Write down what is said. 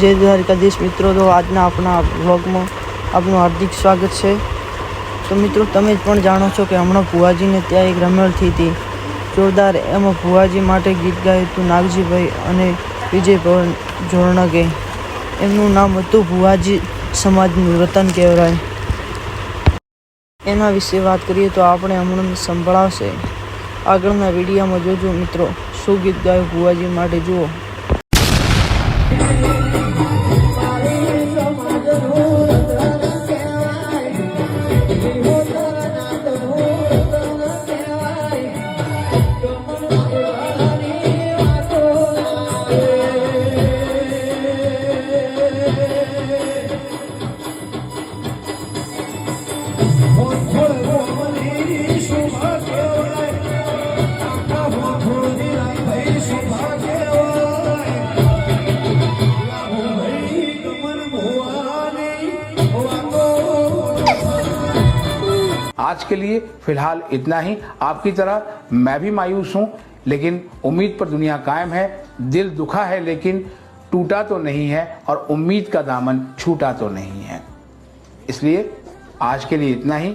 જય દ્વારકાધીશ મિત્રો. તો આજના આપણા બ્લોગમાં આપનું હાર્દિક સ્વાગત છે. તો મિત્રો, તમે પણ જાણો છો કે હમણાં ભુવાજીને ત્યાં એક રમણ થઈ હતી. જોરદાર એમાં ભુવાજી માટે ગીત ગાયું હતું નાગજીભાઈ અને વિજય જોરણગે એમનું નામ હતું ભુવાજી સમાજનું રતન કહેવાય. એના વિશે વાત કરીએ તો આપણે હમણાં સંભળાવશે આગળના વિડીયોમાં જોજો મિત્રો, શું ગીત ગાયું ભુવાજી માટે, જુઓ. आज के लिए फ़िलहाल इतना ही। आपकी तरह मैं भी मायूस हूँ, लेकिन उम्मीद पर दुनिया कायम है। दिल दुखा है, लेकिन टूटा तो नहीं है और उम्मीद का दामन छूटा तो नहीं है। इसलिए आज के लिए इतना ही।